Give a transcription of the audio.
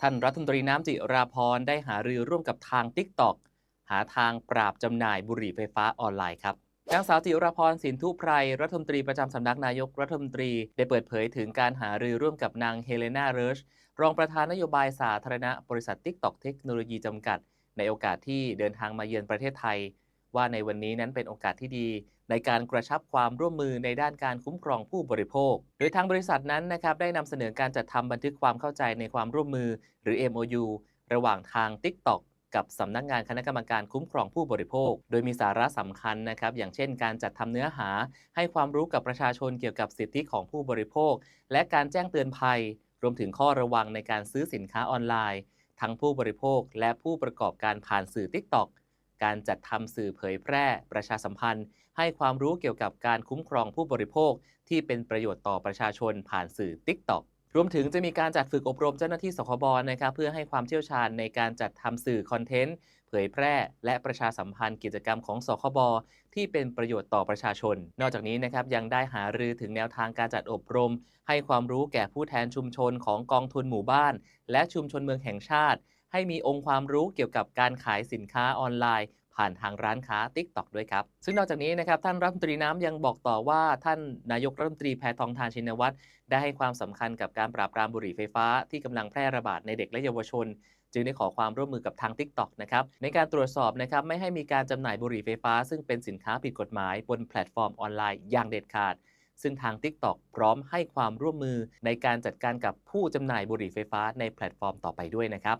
ท่านรัฐมนตรีน้ำจิราพรได้หารือร่วมกับทาง TikTok หาทางปราบจำหน่ายบุหรี่ไฟฟ้าออนไลน์ครับนางสาวจิราพรสินทุไพรรัฐมนตรีประจำสำนักนายกรัฐมนตรี ได้เปิดเผยถึงการหารือร่วมกับนางเฮเลนาเริชรองประธานนโยบายสาธารณะบริษัท TikTok เทคโนโลยีจำกัด ในโอกาสที่เดินทางมาเยือนประเทศไทย ว่าในวันนี้นั้นเป็นโอกาสที่ดีในการกระชับความร่วมมือในด้านการคุ้มครองผู้บริโภค โดยทางบริษัทนั้นนะครับได้นำเสนอการจัดทำบันทึกความเข้าใจในความร่วมมือ หรือ MOU ระหว่างทาง TikTok กับสำนักงงานคณะกรรมการคุ้มครองผู้บริโภค โดยมีสาระสำคัญนะครับ อย่างเช่นการจัดทำเนื้อหา ให้ความรู้กับประชาชนเกี่ยวกับสิทธิของผู้บริโภค และการแจ้งเตือนภัย รวมถึงข้อระวังในการซื้อสินค้าออนไลน์ ทั้งผู้บริโภค และผู้ประกอบการผ่านสื่อ TikTok การจัดทำสื่อเผยแพร่ประชาสัมพันธ์ ให้ความรู้เกี่ยวกับการคุ้มครองผู้บริโภค ที่เป็นประโยชน์ต่อประชาชนผ่านสื่อ TikTok รวมถึงจะมีการจัดฝึกอบรมเจ้าหน้าที่สคบนะครับเพื่อให้ความเชี่ยวชาญในการจัดทำสื่อคอนเทนต์เผยแพร่ และประชาสัมพันธ์กิจกรรมของสคบที่เป็นประโยชน์ต่อประชาชน นอกจากนี้นะครับยังได้หารือถึงแนวทางการจัดอบรม ให้ความรู้แก่ผู้แทนชุมชนของกองทุนหมู่บ้าน และชุมชนเมืองแห่งชาติ ให้มีองค์ความรู้เกี่ยวกับการขายสินค้าออนไลน์ ผ่านทางร้านค้า TikTok ด้วยครับ ซึ่งนอกจากนี้นะครับท่านรัฐมนตรีน้ำยังบอกต่อว่า ท่านนายกรัฐมนตรีแพทองทานชินวัตรได้ให้ความสำคัญกับการปราบปรามบุหรี่ไฟฟ้าที่กำลังแพร่ระบาดในเด็กและเยาวชนจึงได้ขอความร่วมมือกับทาง TikTok นะครับในการตรวจสอบนะครับไม่ให้มีการจำหน่ายบุหรี่ไฟฟ้า ซึ่งเป็นสินค้าผิดกฎหมาย บนแพลตฟอร์มออนไลน์อย่างเด็ดขาด ซึ่งทาง TikTok พร้อมให้ความร่วมมือในการจัดการกับผู้จำหน่ายบุหรี่ไฟฟ้าในแพลตฟอร์มต่อไปด้วยนะครับ